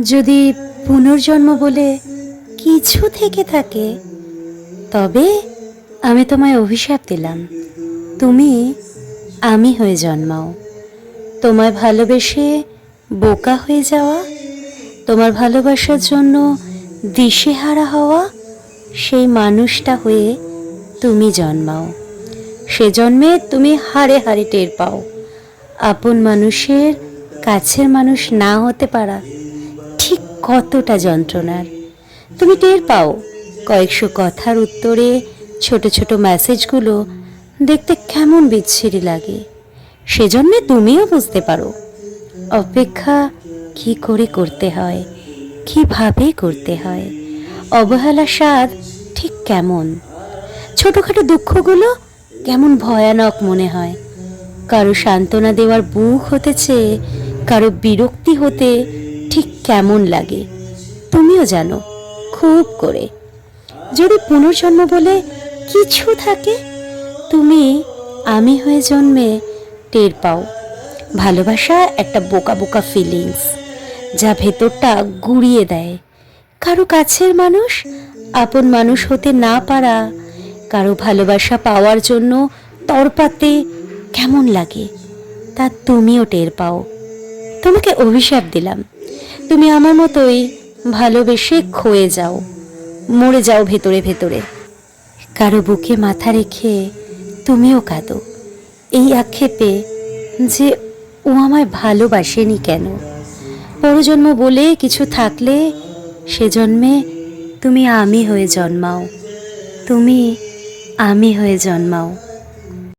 যদি পুনর্জন্ম বলে কিছু থেকে থাকে, তবে আমি তোমায় অভিশাপ দিলাম। তুমি আমি হয়ে জন্মাও। তোমায় ভালোবেসে বোকা হয়ে যাওয়া, তোমার ভালোবাসার জন্য দিশেহারা হওয়া সেই মানুষটা হয়ে তুমি জন্মাও। সে জন্মে তুমি হারে হারে টের পাও। আপন মানুষের কাছের মানুষ না হতে পারা কতটা যন্ত্রণার। তুমি টের পাও, কয়েকশো কথার উত্তরে ছোট ছোট মেসেজগুলো দেখতে কেমন বিচ্ছিরি লাগে। সেজন্যে তুমিও বুঝতে পারো, অপেক্ষা কি করে করতে হয়, কীভাবে করতে হয় অবহেলা স্বাদ ঠিক কেমন। ছোটোখাটো দুঃখগুলো কেমন ভয়ানক মনে হয়। কারও সান্ত্বনা দেওয়ার বুক হতে চেয়ে, কারও বিরক্তি হতে কেমন লাগে? তুমিও জানো, খুব করে। যদি পুনর্জন্ম বলে কিছু থাকে, তুমি আমি হয়ে জন্মে টের পাও। ভালোবাসা একটা বোকা বোকা ফিলিংস যা ভেতরটা গুড়িয়ে দেয়। কারও কাছের মানুষ আপন মানুষ হতে না পারা, কারও ভালোবাসা পাওয়ার জন্য তরপাতে কেমন লাগে, তা তুমিও টের পাও। তোমাকে অভিশাপ দিলাম। তুমি আমার মতোই ভালোবেসে ক্ষয়ে যাও, মরে যাও ভেতরে ভেতরে। কারও বুকে মাথা রেখে তুমিও কাঁদো। এই আক্ষেপে যে ও আমায় ভালোবাসেনি কেন? পরজন্ম বলে কিছু থাকলে সে জন্মে তুমি আমি হয়ে জন্মাও। তুমি আমি হয়ে জন্মাও।